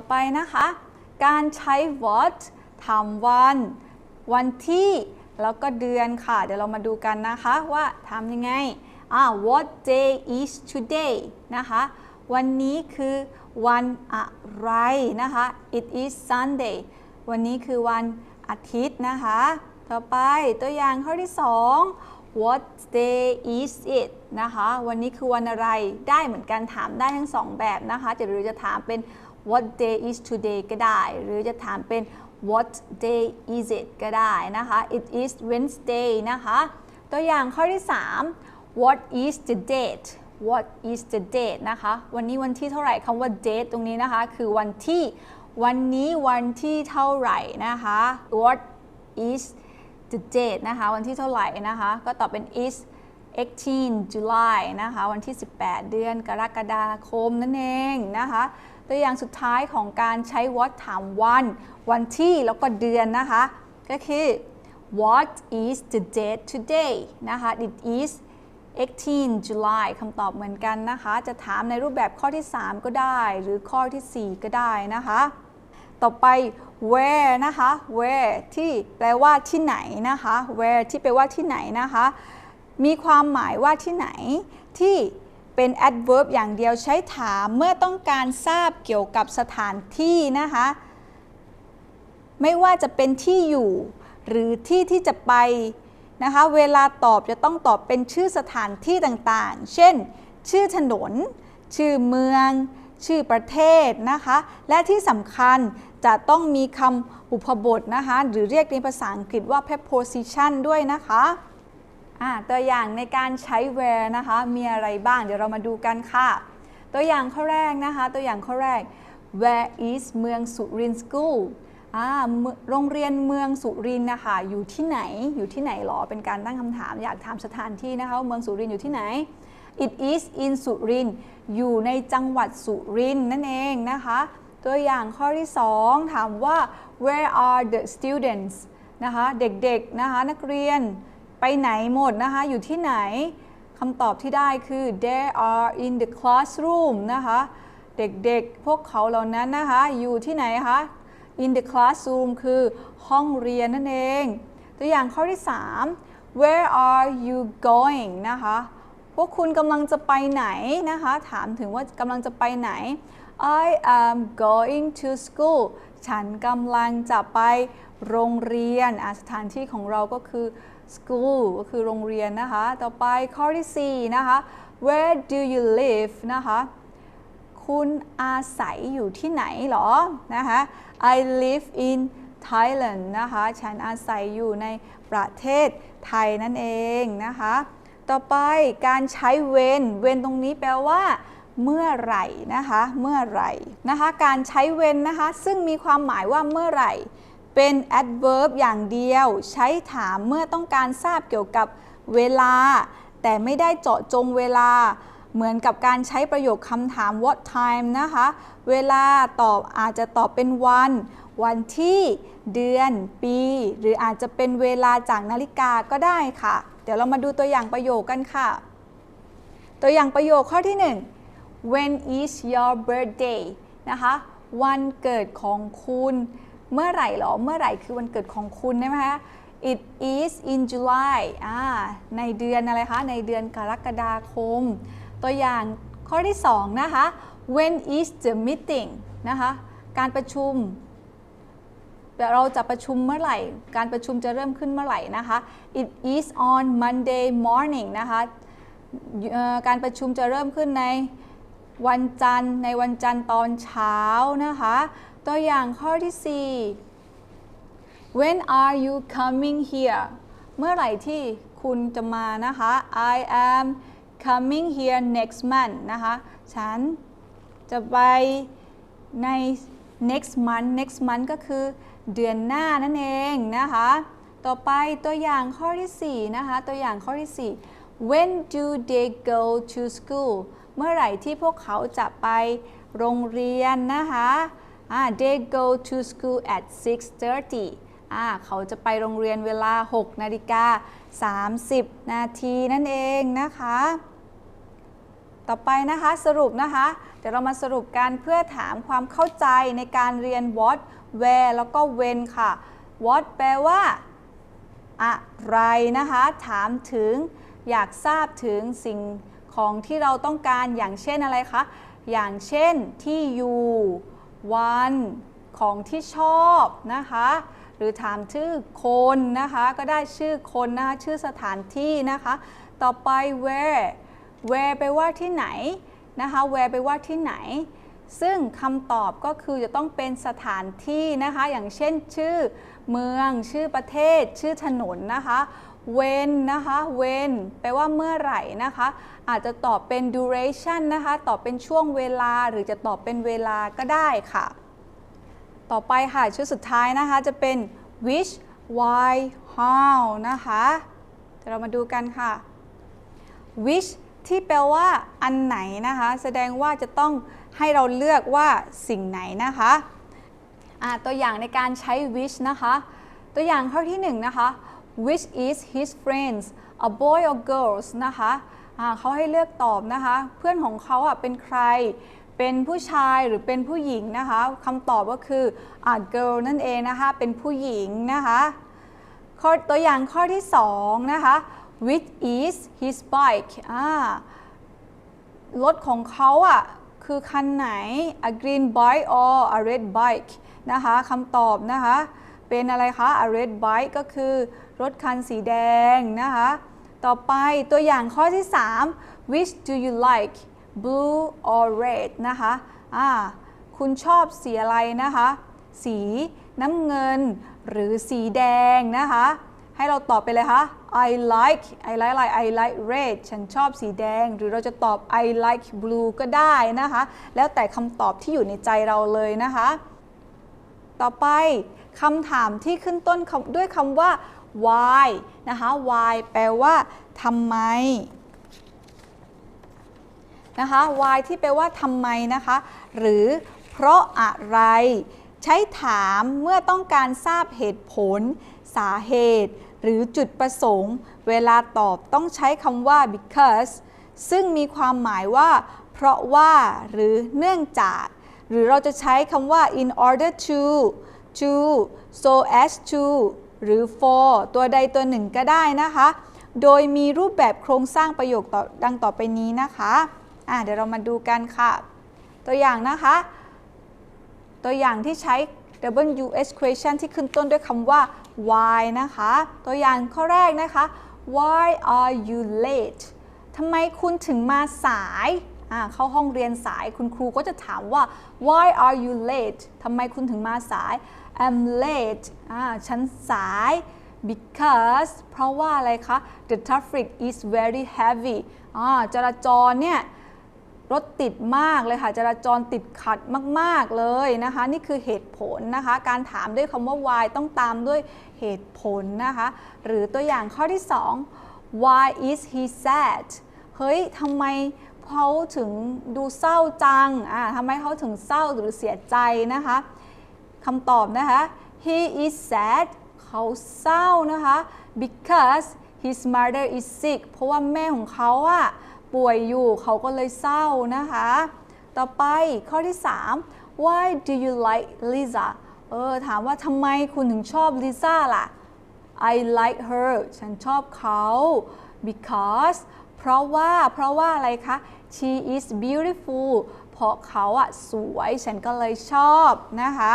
อไปนะคะ การใช้ what ถามวัน วันที่ แล้วก็เดือนค่ะ เดี๋ยวเรามาดูกันนะคะว่าทำยังไงอ่า what day is today นะคะ วันนี้คือวันอะไรนะคะ it is Sunday วันนี้คือวันอาทิตย์นะคะ ต่อไปตัวอย่างข้อที่ 2 what day is it นะคะ วันนี้คือวันอะไร ได้เหมือนกันถามได้ทั้งสองแบบนะคะจะหรือจะถามเป็น what day is today ก็ได้ หรือจะถามเป็น what day is it ก็ได้นะคะ it is Wednesday นะคะ ตัวอย่างข้อที่ 3 what is the date what is the date นะคะ วันนี้วันที่เท่าไหร่คำว่า date ตรงนี้นะคะ คือวันที่ วันนี้วันที่เท่าไหร่นะคะ what is the date นะคะ วันที่เท่าไหร่นะคะ ก็ตอบเป็น is 18 July นะคะ วันที่ 18 เดือนกรกฎาคมนั่นเองนะคะ ตัวอย่างสุดท้ายของการใช้ what ถามวัน วันที่แล้วก็เดือนนะคะ ก็คือ what is the date today นะคะ it is 18 July คำตอบเหมือนกันนะคะ จะถามในรูปแบบข้อที่ 3 ก็ได้ หรือข้อที่ 4 ก็ได้นะคะ ต่อไป where นะคะ where ที่แปลว่าที่ไหนนะคะ where ที่แปลว่าที่ไหนนะคะ มีความหมายว่าที่ไหนที่ เป็น adverb อย่างเดียวใช้ถามเมื่อต้องการทราบเกี่ยวกับสถานที่นะคะ ไม่ว่าจะเป็นที่อยู่ หรือที่ที่จะไปนะคะ เวลาตอบจะต้องตอบเป็นชื่อสถานที่ต่างๆ เช่น ชื่อถนน ชื่อเมือง ชื่อประเทศนะคะ และที่สำคัญจะต้องมีคำอุปบทนะคะ หรือเรียกในภาษาอังกฤษว่า preposition ด้วยนะคะ ตัวอย่างในการใช้ where นะคะมีอะไรบ้าง เดี๋ยวเรามาดูกันค่ะ ตัวอย่างข้อแรกนะคะ ตัวอย่างข้อแรก where is เมืองสุรินทร์ school โรงเรียนเมืองสุรินทร์นะคะอยู่ที่ไหนอยู่ที่ไหนหรอ เป็นการตั้งคำถามอยากถามสถานที่นะคะเมืองสุรินทร์อยู่ที่ไหน it is in สุรินทร์อยู่ในจังหวัดสุรินทร์นั่นเองนะคะ ตัวอย่างข้อที่ 2 ถามว่า where are the students นะคะเด็กๆนะคะนักเรียน ไปไหนหมดนะคะ อยู่ที่ไหนคำตอบที่ได้คือ they are in the classroom นะคะ เด็กๆ พวกเขาเหล่านั้นนะคะ อยู่ที่ไหนคะ in the classroom คือห้องเรียนนั่นเอง ตัวอย่างข้อที่ 3 where are you going นะคะ พวกคุณกำลังจะไปไหนนะคะ ถามถึงว่ากำลังจะไปไหน I am going to school ฉันกำลังจะไปโรงเรียนอะสถานที่ของเราก็คือ school ก็คือโรงเรียนนะคะ ต่อไปข้อที่4นะคะ where do you live นะคะ คุณอาศัยอยู่ที่ไหนหรอ นะคะ I live in Thailand นะคะ ฉันอาศัยอยู่ในประเทศไทยนั่นเองนะคะ ต่อไปการใช้เวนเวนตรงนี้แปลว่าเมื่อไหร่นะคะ เมื่อไหร่นะคะ การใช้เวนนะคะ ซึ่งมีความหมายว่าเมื่อไหร่ เป็น adverb อย่างเดียว ใช้ถามเมื่อต้องการทราบเกี่ยวกับเวลา แต่ไม่ได้เจาะจงเวลา เหมือนกับการใช้ประโยคคำถาม what time นะคะ เวลาตอบอาจจะตอบเป็นวัน วันที่เดือน ปี หรืออาจจะเป็นเวลาจากนาฬิกาก็ได้ค่ะ เดี๋ยวเรามาดูตัวอย่างประโยคกันค่ะ ตัวอย่างประโยคข้อที่ 1 when is your birthday นะคะ วันเกิดของคุณ เมื่อไหร่หรอ เมื่อไหร่คือวันเกิดของคุณใช่ไหมคะ it is in July อ่าในเดือนอะไรคะ ในเดือนกรกฎาคม ตัวอย่างข้อที่ 2 นะคะ when is the meeting นะคะ การประชุม เราจะประชุมเมื่อไหร่ การประชุมจะเริ่มขึ้นเมื่อไหร่นะคะ it is on Monday morning นะคะ การประชุมจะเริ่มขึ้นใน วันจันทร์ในวันจันทร์ตอนเช้านะคะ ตัวอย่างข้อที่ 4 when are you coming here เมื่อไหร่ที่คุณจะมานะคะ I am coming here next month นะคะ ฉันจะไปใน next month next month ก็คือเดือนหน้านั่นเองนะคะ ต่อไปตัวอย่างข้อที่ 4 นะคะ ตัวอย่างข้อที่ 4 when do they go to school เมื่อไหร่ที่พวกเขาจะไปโรงเรียนนะคะอ่า they go to school at 6:30อ่าเขาจะไปโรงเรียนเวลา 6 นาฬิกา 30 นาทีนั่นเองนะคะ ต่อไปนะคะสรุปนะคะ เดี๋ยวเรามาสรุปกันเพื่อถามความเข้าใจในการเรียน what where แล้วก็ when ค่ะ what แปลว่าอะไรนะคะ ถามถึงอยากทราบถึงสิ่ง ของที่เราต้องการอย่างเช่นอะไรคะ อย่างเช่นที่อยู่วันของที่ชอบนะคะ หรือถามชื่อคนนะคะ ก็ได้ชื่อคนนะคะชื่อสถานที่นะคะ ต่อไป where where แปว่าที่ไหนนะคะ where แปว่าที่ไหน ซึ่งคำตอบก็คือจะต้องเป็นสถานที่นะคะ อย่างเช่นชื่อเมือง ชื่อประเทศ ชื่อถนนนะคะ when นะคะ when แปลว่าเมื่อไหร่นะคะ อาจจะตอบเป็น duration นะคะ ตอบเป็นช่วงเวลาหรือจะตอบเป็นเวลาก็ได้ค่ะ ต่อไปค่ะ ชุดสุดท้ายนะคะจะเป็น which why how นะคะเรามาดูกันค่ะ which ที่แปลว่าอันไหนนะคะ แสดงว่าจะต้องให้เราเลือกว่าสิ่งไหนนะคะอ่าตัวอย่างในการใช้ which นะคะ ตัวอย่างข้อที่หนึ่งนะคะ which is his friends a boy or girls นะคะเขาให้เลือกตอบนะคะ เพื่อนของเขาอะเป็นใคร เป็นผู้ชายหรือเป็นผู้หญิงนะคะคำตอบก็คืออ girl นั่นเองนะคะ เป็นผู้หญิงนะคะข้อตัวอย่างข้อที่สองนะคะ which is his bike รถของเขาอะคือคันไหน a green bike or a red bike นะคะคำตอบนะคะ เป็นอะไรคะ a red bike ก็คือรถคันสีแดงนะคะ ต่อไปตัวอย่างข้อที่ 3 which do you like blue or red นะคะอ่าคุณชอบสีอะไรนะคะ สีน้ำเงินหรือสีแดงนะคะ ให้เราตอบไปเลยคะ I like I like อะไร I like red ฉันชอบสีแดง หรือเราจะตอบ I like blue ก็ได้นะคะ แล้วแต่คำตอบที่อยู่ในใจเราเลยนะคะ ต่อไปคำถามที่ขึ้นต้นด้วยคำว่า why นะคะ why แปลว่าทำไมนะคะ why ที่แปลว่าทำไมนะคะ หรือเพราะอะไร ใช้ถามเมื่อต้องการทราบเหตุผล สาเหตุ หรือจุดประสงค์ เวลาตอบต้องใช้คำว่า because ซึ่งมีความหมายว่า เพราะว่า หรือเนื่องจาก หรือเราจะใช้คำว่า in order to to so as to หรือ for ตัวใดตัวหนึ่งก็ได้นะคะ โดยมีรูปแบบโครงสร้างประโยคต่อดังต่อไปนี้นะคะอะเดี๋ยวเรามาดูกันค่ะ ตัวอย่างนะคะ ตัวอย่างที่ใช้ WH question ที่ขึ้นต้นด้วยคำว่า why นะคะ ตัวอย่างข้อแรกนะคะ why are you late ทำไมคุณถึงมาสาย เข้าห้องเรียนสายคุณครูก็จะถามว่า why are you late ทำไมคุณถึงมาสาย I'm late ฉันสาย because เพราะว่าอะไรคะ the traffic is very heavy จราจรเนี่ยรถติดมากเลยค่ะ จราจรติดขัดมาก ๆ เลยนะคะ นี่คือเหตุผลนะคะ การถามด้วยคำว่า why ต้องตามด้วยเหตุผลนะคะ หรือตัวอย่างข้อที่ 2 why is he sad เฮ้ยทำไม เขาถึงดูเศร้าจังอ่าทำไมเขาถึงเศร้าหรือเสียใจนะคะคำตอบนะคะ he is sad เขาเศร้านะคะ because his mother is sick เพราะว่าแม่ของเขาอะป่วยอยู่เขาก็เลยเศร้านะคะ ต่อไปข้อที่ 3 why do you like Lisa เออถามว่าทำไมคุณถึงชอบลิซ่าล่ะ I like her ฉันชอบเขา because เพราะว่าเพราะว่าอะไรคะ she is beautiful เพราะเขาอะสวยฉันก็เลยชอบนะคะ